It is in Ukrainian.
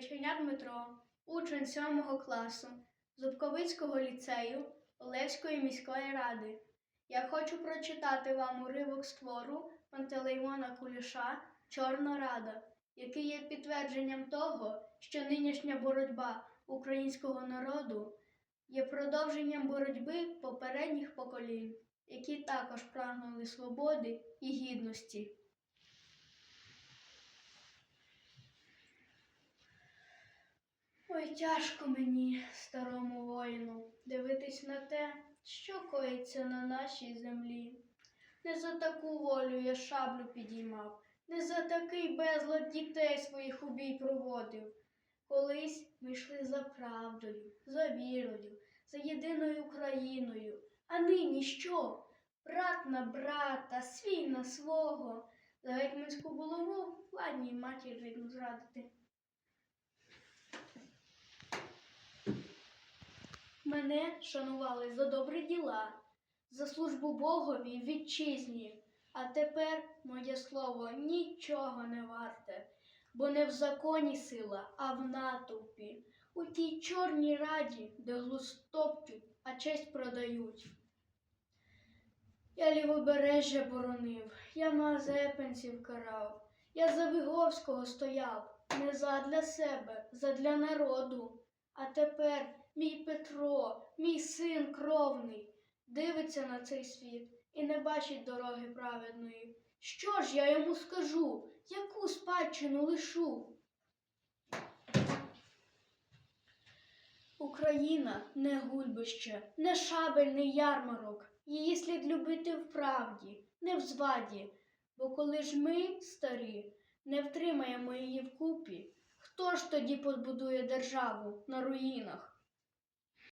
Кайченя Дмитро, учень 7 класу Зубковицького ліцею Олевської міської ради. Я хочу прочитати вам уривок з твору Пантелеймона Куліша Чорна Рада, який є підтвердженням того, що нинішня боротьба українського народу є продовженням боротьби попередніх поколінь, які також прагнули свободи і гідності. Ой, тяжко мені, старому воїну, дивитись на те, що коїться на нашій землі. Не за таку волю я шаблю підіймав, не за такий безлад дітей своїх у бій проводив. Колись ми йшли за правдою, за вірою, за єдиною Україною. А нині що? Брат на брата, свій на свого. За гетьманську булаву ладній матір рідну зрадити. Мене шанували за добрі діла, за службу Богові вітчизні. А тепер моє слово нічого не варте, бо не в законі сила, а в натовпі, у тій чорній раді, де глузд топчуть, а честь продають. Я лівобережжя боронив, я мазепинців карав, я за Виговського стояв, не задля себе, задля народу. А тепер мій Петро, мій син кровний, дивиться на цей світ і не бачить дороги праведної. Що ж я йому скажу, яку спадщину лишу? Україна не гульбище, не шабельний ярмарок. Її слід любити в правді, не в зваді. Бо коли ж ми, старі, не втримаємо її вкупі, хто ж тоді побудує державу на руїнах?